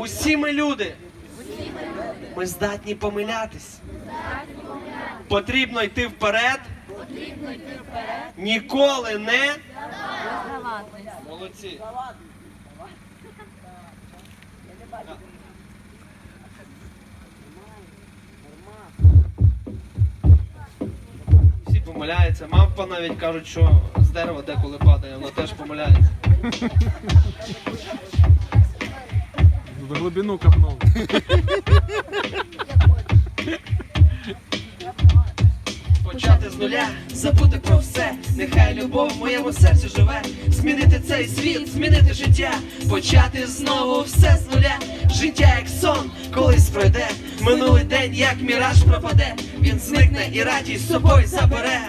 Усі ми люди. Ми здатні помилятись. Потрібно йти вперед. Ніколи не. Молодці. Всі помиляються. Мавпа навіть кажуть, що з дерева деколи падає, вона теж помиляється. В глибину копнув. Почати з нуля, забути про все. Нехай любов в моєму серці живе. Змінити цей світ, змінити життя. Почати знову все з нуля. Життя як сон, колись пройде. Минулий день, як міраж пропаде. Він зникне і радість з собою забере.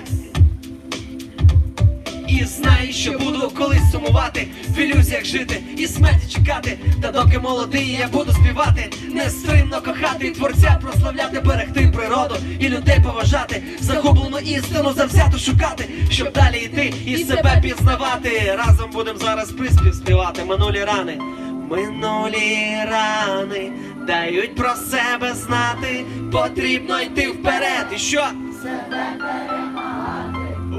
І знаю, що буду колись сумувати, в ілюзіях жити і смерті чекати. Та доки молодий, я буду співати, нестримно кохати, і творця прославляти, берегти природу і людей поважати, загублену істину завзято шукати, щоб далі йти і себе пізнавати. Разом будемо зараз приспів співати. Минулі рани, минулі рани дають про себе знати. Потрібно йти вперед. І що?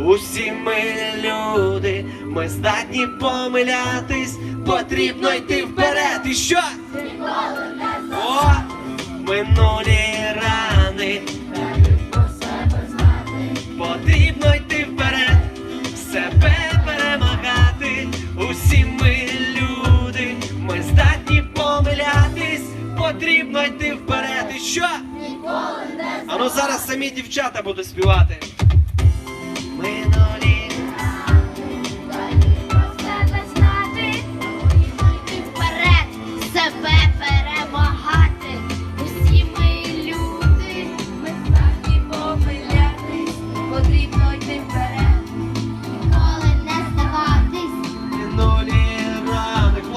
Усі ми люди, ми здатні помилятись, потрібно йти вперед. І що? О, минулі рани. Потрібно йти вперед, себе перемагати. Усі ми люди, ми здатні помилятись, потрібно йти вперед. І що? А ну зараз самі дівчата будуть співати.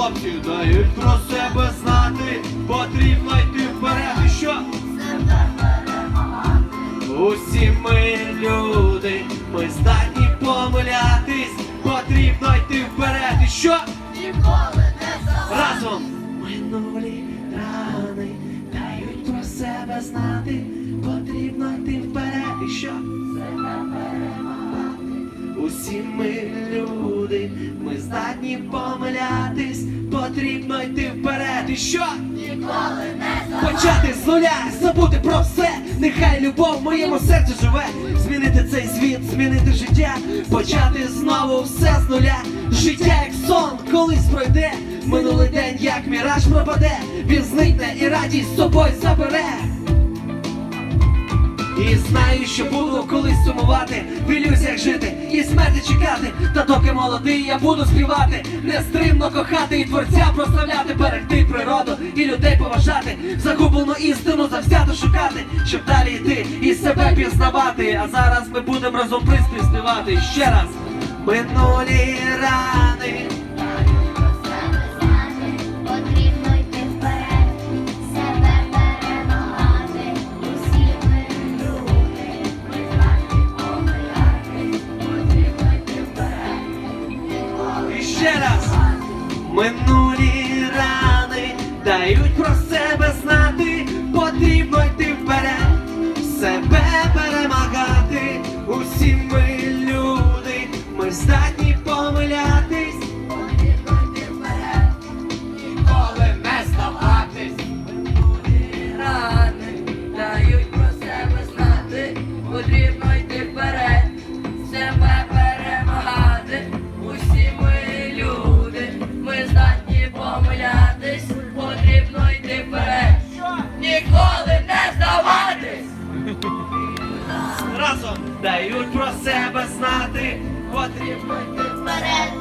Хлопці дають про себе знати. Потрібно йти вперед. І що? Усі ми люди, ми здатні помилятись, потрібно йти вперед. І що? Ніколи не. Разом минулі рани дають про себе знати, потрібно йти вперед. І що? Усі ми люди, ми здатні помилятись, потрібно йти вперед. І що? Ніколи не. Почати з нуля, забути про все. Нехай любов в моєму серці живе. Змінити цей світ, змінити життя. Почати знову все з нуля. Життя як сон, колись пройде. Минулий день, як міраж пропаде. Він зникне і радість з собою забере. І знаю, що буду колись сумувати, в ілюзіях жити чекати. Та доки молодий, я буду співати, нестримно кохати і творця прославляти, берегти природу і людей поважати, загублену істину завзято шукати, щоб далі йти і себе пізнавати. А зараз ми будемо разом приспів співати ще раз. Минулі рани. Помилятись, потрібно йти вперед, ніколи не здаватись. Разом дають про себе знати, потрібно йти Вперед,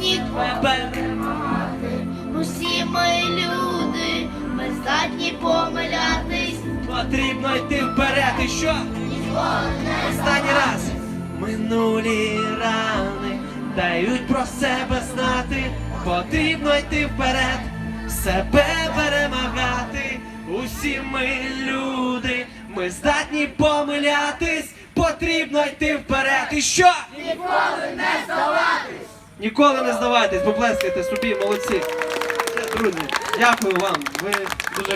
ніколи перемагати. Усі ми люди, ми здатні помилятись. Потрібно йти вперед. І що? Ніколи не Останній раз. Минулі рани дають про себе знати, потрібно йти вперед, себе перемагати. Усі ми люди, ми здатні помилятись, потрібно йти вперед. І що? Ніколи не здаватись. Ніколи не здавайтесь, поплескайте собі, молодці. Все, друзі. Дякую вам. Ви дуже